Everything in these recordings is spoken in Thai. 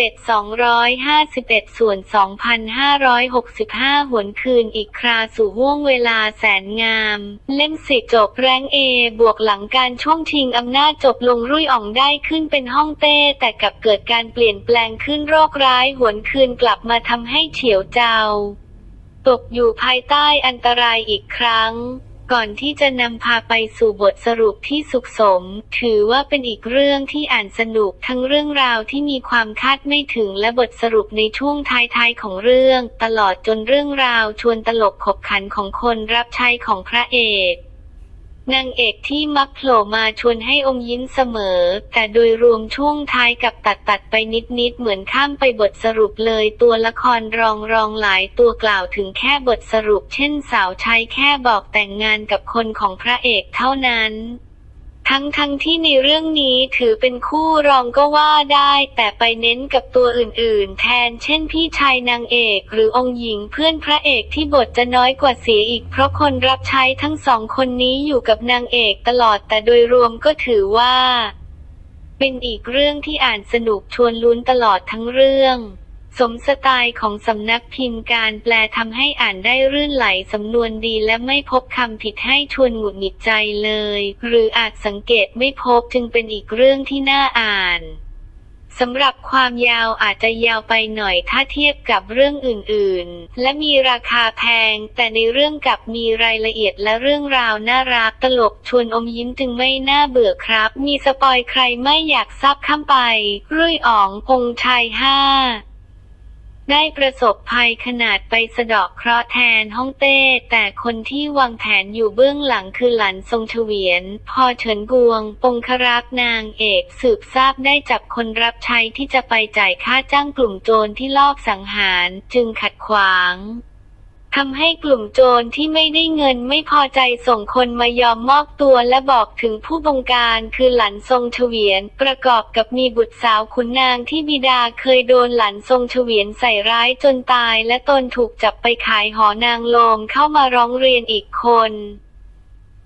เศษ 251 ส่วน 2,565 หวนคืนอีกคราสู่ห่วงเวลาแสนงาม เล่มสิจบแรงเอบวกหลังการช่วงชิงอำนาจจบลงรุ่ยอ่องได้ขึ้นเป็นห้องเต้แต่กลับเกิดการเปลี่ยนแปลงขึ้นโรคร้ายหวนคืนกลับมาทำให้เฉียวเจ้า ตกอยู่ภายใต้อันตรายอีกครั้ง ก่อนที่จะนำพาไปสู่บทสรุปที่สุขสม ถือว่าเป็นอีกเรื่องที่อ่านสนุกทั้งเรื่องราวที่มีความคาดไม่ถึงและบทสรุปในช่วงท้ายๆของเรื่อง ตลอดจนเรื่องราวชวนตลกขบขันของคนรับใช้ของพระเอก นางเอกที่มักโผล่มาชวนให้อมยิ้มเสมอ แต่โดยรวมช่วงท้ายกับตัดตัดไปนิดๆเหมือนข้ามไปบทสรุปเลย ตัวละครรองรองหลายตัวกล่าวถึงแค่บทสรุป เช่นสาวใช้แค่บอกแต่งงานกับคนของพระเอกเท่านั้น ทั้งทั้งที่ในเรื่องนี้ถือเป็นคู่รองก็ว่าได้ แต่ไปเน้นกับตัวอื่นๆ แทนเช่นพี่ชายนางเอกหรือองค์หญิงเพื่อนพระเอกที่บทจะน้อยกว่าเสียอีก เพราะคนรับใช้ทั้งสองคนนี้อยู่กับนางเอกตลอดแต่โดยรวมก็ถือว่า เป็นอีกเรื่องที่อ่านสนุกชวนลุ้นตลอดทั้งเรื่อง สมสไตล์ของสำนักพิมพ์การแปลทำให้อ่านได้รื่นไหลสำนวนดีและไม่พบคำผิดให้ชวนหงุดหงิดใจเลย หรืออาจสังเกตไม่พบจึงเป็นอีกเรื่องที่น่าอ่านสำหรับความยาวอาจจะยาวไปหน่อยถ้าเทียบกับเรื่องอื่นๆ และมีราคาแพง แต่ในเรื่องกับมีรายละเอียดและเรื่องราวน่ารักตลกชวนอมยิ้มจึงไม่น่าเบื่อครับ มีสปอยใครไม่อยากทราบข้ามไปรุ่ยอ๋องพงษ์ชัยห้า ได้ประสบภัยขนาดไปสะดอกเคราะห์แทนฮ่องเต้ แต่คนที่วางแผนอยู่เบื้องหลังคือหลันทรงเฉวียน พอเฉินกวง ปงครักนางเอกสืบทราบได้จับคนรับใช้ที่จะไปจ่ายค่าจ้างกลุ่มโจรที่ลอบสังหาร จึงขัดขวาง ทำให้กลุ่มโจรที่ไม่ได้เงินไม่พอใจส่งคนมายอมมอบตัวและบอกถึงผู้บงการคือหลันทรงเฉวียน ประกอบกับมีบุตรสาวขุนนางที่บิดาเคยโดนหลันทรงเฉวียนใส่ร้ายจนตายและตนถูกจับไปขายหอนางโลมเข้ามาร้องเรียนอีกคน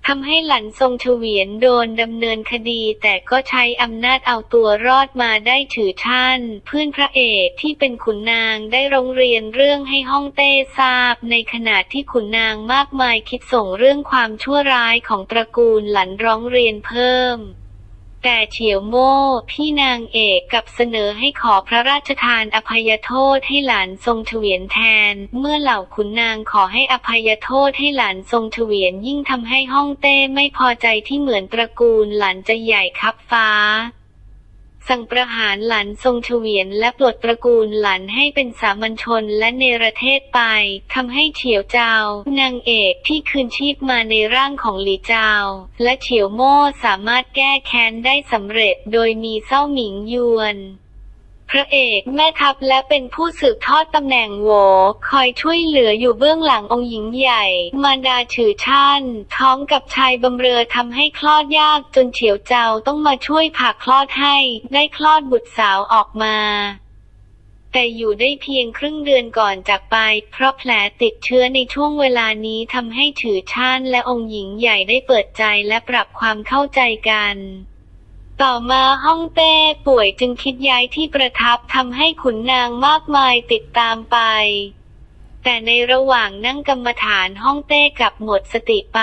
ทำให้หลันทรงเฉวียนโดนดำเนินคดีแต่ก็ใช้อำนาจเอาตัวรอดมาได้ถือท่าน เพื่อนพระเอกที่เป็นขุนนางได้ร้องเรียนเรื่องให้ฮ่องเต้ทราบ ในขณะที่ขุนนางมากมายคิดส่งเรื่องความชั่วร้ายของตระกูลหลันร้องเรียนเพิ่ม แต่เฉียวโม่พี่นางเอกกับเสนอให้ขอพระราชทานอภัยโทษให้หลานทรงเฉวียนแทน เมื่อเหล่าขุนนางขอให้อภัยโทษให้หลานทรงเฉวียนยิ่งทำให้ฮ่องเต้ไม่พอใจที่เหมือนตระกูลหลานจะใหญ่คับฟ้า สั่งประหารหลันทรงเฉวียนและปลดตระกูลหลันให้เป็นสามัญชนและเนรเทศไปทำให้เฉียวเจ้านางเอกที่คืนชีพมาในร่างของหลีเจ้า และเฉียวโม่สามารถแก้แค้นได้สำเร็จโดยมีเศร้าหมิงยวน พระเอกแม่ทัพและเป็นผู้สืบทอดตำแหน่งโว คอยช่วยเหลืออยู่เบื้องหลังองค์หญิงใหญ่ มารดาฉือช่าน ท้องกับชายบำเรอทำให้คลอดยากจนเฉียวเจ้าต้องมาช่วยผ่าคลอดให้ ได้คลอดบุตรสาวออกมาแต่อยู่ได้เพียงครึ่งเดือนก่อนจากไป เพราะแผลติดเชื้อในช่วงเวลานี้ทำให้ถือช่านและองค์หญิงใหญ่ได้เปิดใจและปรับความเข้าใจกัน ต่อมาฮ่องเต้ป่วยจึงคิดย้ายที่ประทับทำให้ขุนนางมากมายติดตามไป แต่ในระหว่างนั่งกรรมฐานฮ่องเต้กลับหมดสติไป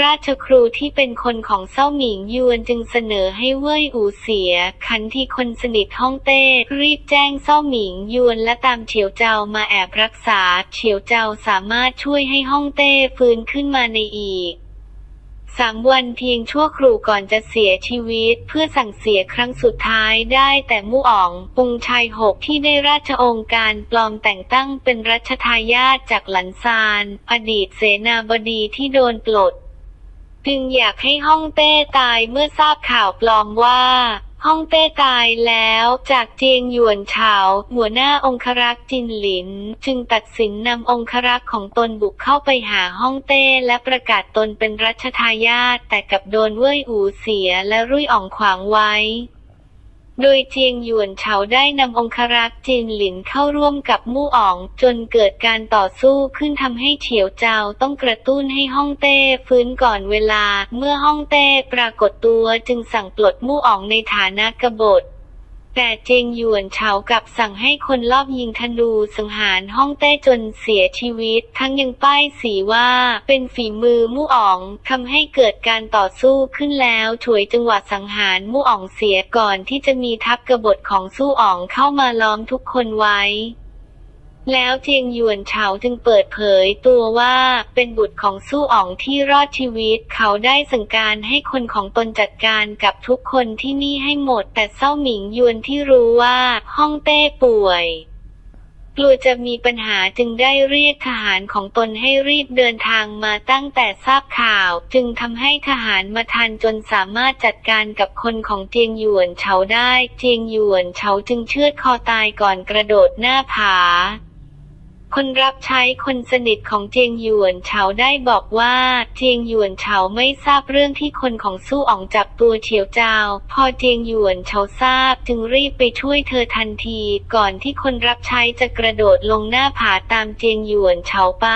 ราชครูที่เป็นคนของเศร้าหมิงยวนจึงเสนอให้เว่ยอูเสีย ขันทีคนสนิทฮ่องเต้รีบแจ้งเศร้าหมิงยวนและตามเฉียวเจ้ามาแอบรักษา เฉียวเจ้าสามารถช่วยให้ฮ่องเต้ฟื้นขึ้นมาในอีก สามวันเพียงชั่วครู่ก่อนจะเสียชีวิต เพื่อสั่งเสียครั้งสุดท้ายได้แต่มู่อ๋องปุงชายหกที่ได้ราชองค์การปลอมแต่งตั้งเป็นรัชทายาทจากหลันซาน อดีตเสนาบดีที่โดนปลด จึงอยากให้ฮ่องเต้ตายเมื่อทราบข่าวปลอมว่า ฮ่องเต้ตายแล้วจากเจียงหยวนเฉาหัวหน้าองครักษ์จินหลิน จึงตัดสินนำองครักษ์ของตนบุกเข้าไปหาฮ่องเต้และประกาศตนเป็นรัชทายาทแต่กลับโดนเว่ยอูเสียและรุ่ยอ่องขวางไว้ โดยเจียงหยวนเฉาได้นำองครักษ์จินหลินเข้าร่วมกับมู่อ๋อง จนเกิดการต่อสู้ขึ้นทำให้เฉียวเจาต้องกระตุ้นให้ฮ่องเต้ฟื้นก่อนเวลา เมื่อฮ่องเต้ปรากฏตัวจึงสั่งปลดมู่อ๋องในฐานะกบฏ แต่เจงหยวนเฉากับสั่งให้คนลอบยิงธนูสังหารห้องเต้จนเสียชีวิต ทั้งยังป้ายสีว่าเป็นฝีมือมู่อ๋องทำให้เกิดการต่อสู้ขึ้นแล้วถวยจังหวะสังหารมู่อ๋องเสียก่อนที่จะมีทัพกบฏของสู้อ๋องเข้ามาล้อมทุกคนไว้ แล้วเจียงหยวนเฉาจึงเปิดเผยตัวว่าเป็นบุตรของสู้อ๋องที่รอดชีวิต เขาได้สั่งการให้คนของตนจัดการกับทุกคนที่นี่ให้หมด แต่เศร้าหมิงหยวนที่รู้ว่าฮ่องเต้ป่วย กลัวจะมีปัญหาจึงได้เรียกทหารของตนให้รีบเดินทางมาตั้งแต่ทราบข่าว จึงทำให้ทหารมาทันจนสามารถจัดการกับคนของเจียงหยวนเฉาได้ เจียงหยวนเฉาจึงเชือดคอตายก่อนกระโดดหน้าผา คนรับใช้คนสนิทของเจียงหยวนเฉาได้บอกว่าเจียงหยวนเฉาไม่ทราบเรื่องที่คนของสู้อ๋องจับตัวเฉียวเจ้า พอเจียงหยวนเฉาทราบจึงรีบไปช่วยเธอทันที ก่อนที่คนรับใช้จะกระโดดลงหน้าผาตามเจียงหยวนเฉาไป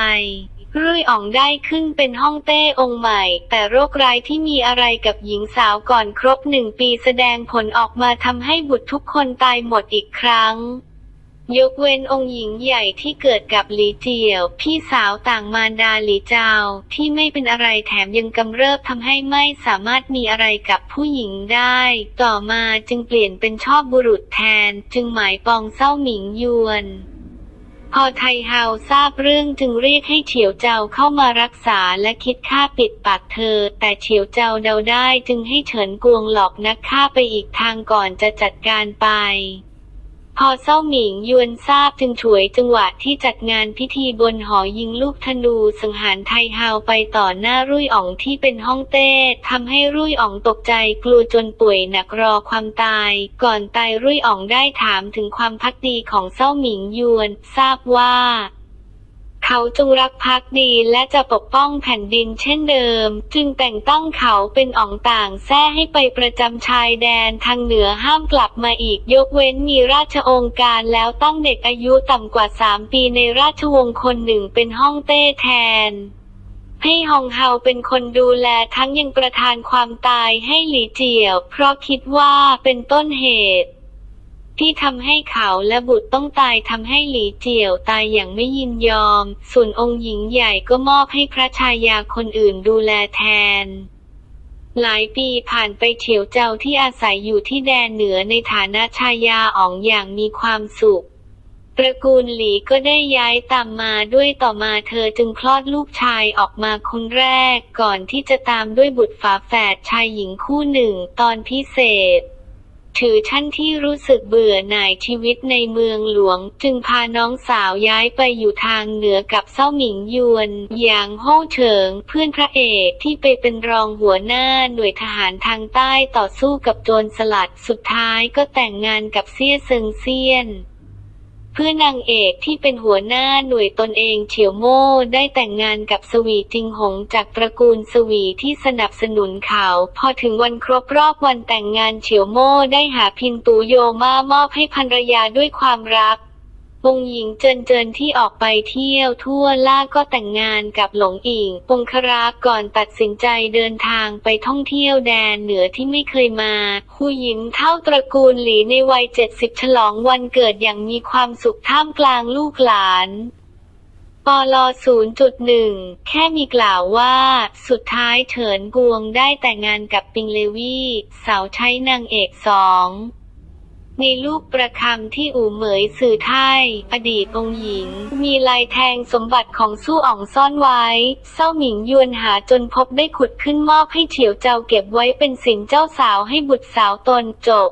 รุ่ยอ๋องได้ขึ้นเป็นห้องเต้องค์ใหม่ แต่โรคร้ายที่มีอะไรกับหญิงสาวก่อนครบหนึ่งปีแสดงผลออกมาทำให้บุตรทุกคนตายหมดอีกครั้ง ยกเว้นองค์หญิงใหญ่ที่เกิดกับหลีเจียว พี่สาวต่างมารดาหลีเจ้าที่ไม่เป็นอะไรแถมยังกำเริบทำให้ไม่สามารถมีอะไรกับผู้หญิงได้ ต่อมาจึงเปลี่ยนเป็นชอบบุรุษแทน จึงหมายปองเศร้าหมิงยวนพอไทเฮาทราบเรื่องจึงเรียกให้เฉียวเจ้าเข้ามารักษาและคิดฆ่าปิดปากเธอ แต่เฉียวเจ้าเดาได้จึงให้เฉินกวงหลอกนักฆ่าไปอีกทางก่อนจะจัดการไป พอเศร้าหมิงยวนทราบจึงฉวยจังหวะที่จัดงานพิธีบนหอยิงลูกธนูสังหารไทเฮาไปต่อหน้ารุ่ยอ๋องที่เป็นห้องเต้ทำให้รุ่ยอ๋องตกใจกลัวจนป่วยหนักรอความตาย ก่อนตายรุ่ยอ๋องได้ถามถึงความพักดีของเศร้าหมิงยวน ทราบว่า เขาจงรักภักดีและจะปกป้องแผ่นดินเช่นเดิม จึงแต่งตั้งเขาเป็นอ่องต่างแท้ให้ไปประจำชายแดนทางเหนือห้ามกลับมาอีกยกเว้นมีราชองค์การแล้วตั้งเด็กอายุต่ำกว่าสามปีในราชวงศ์คนหนึ่งเป็นห้องเต้แทนให้ฮองเฮาเป็นคนดูแลทั้งยังประทานความตายให้หลีเจียว เพราะคิดว่าเป็นต้นเหตุ ที่ทำให้เขาและบุตรต้องตายทำให้หลีเจียวตายอย่างไม่ยินยอม ส่วนองค์หญิงใหญ่ก็มอบให้พระชายาคนอื่นดูแลแทน หลายปีผ่านไปเฉียวเจ้าที่อาศัยอยู่ที่แดนเหนือในฐานะชายาอ๋องอย่างมีความสุขตระกูลหลีก็ได้ย้ายตามมาด้วยต่อมาเธอจึงคลอดลูกชายออกมาคนแรก ก่อนที่จะตามด้วยบุตรฝาแฝดชายหญิงคู่หนึ่งตอนพิเศษ ถือท่านที่รู้สึกเบื่อหน่ายชีวิตในเมืองหลวง จึงพาน้องสาวย้ายไปอยู่ทางเหนือกับเซ้าหมิงยวนอย่างโฮ่เฉิง เพื่อนพระเอกที่ไปเป็นรองหัวหน้าหน่วยทหารทางใต้ต่อสู้กับโจรสลัด สุดท้ายก็แต่งงานกับเซี่ยเซิงเซียน พื่อนางเอกที่เป็นหัวหน้าหน่วยตนเองเฉียวโม่ได้แต่งงานกับสวีจิงหงจากตระกูลสวีที่สนับสนุนเขา พอถึงวันครบรอบวันแต่งงานเฉียวโม่ได้หาพินตูโยมามอบให้ภรรยาด้วยความรัก องค์หญิงเจินเจินที่ออกไปเที่ยวทั่วล่าก็แต่งงานกับหลงอิงปงคราก่อนตัดสินใจเดินทางไปท่องเที่ยวแดนเหนือที่ไม่เคยมาคูหยินเท่าตระกูลหลีในวัยเจ็ดสิบฉลองวันเกิดอย่างมีความสุขท่ามกลางลูกหลานปล0.1 แค่มีกล่าวว่า สุดท้ายเฉินกวงได้แต่งงานกับปิงเลวี่ สาวใช้นางเอกสอง ในลูกประคำที่อู่เหมยสื่อไทยอดีตองหญิง มีลายแทงสมบัติของสู้อ่องซ่อนไว้ เศร้าหมิงยวนหาจนพบได้ขุดขึ้นมอบให้เฉียวเจ้าเก็บไว้เป็นสินเจ้าสาวให้บุตรสาวตนจบ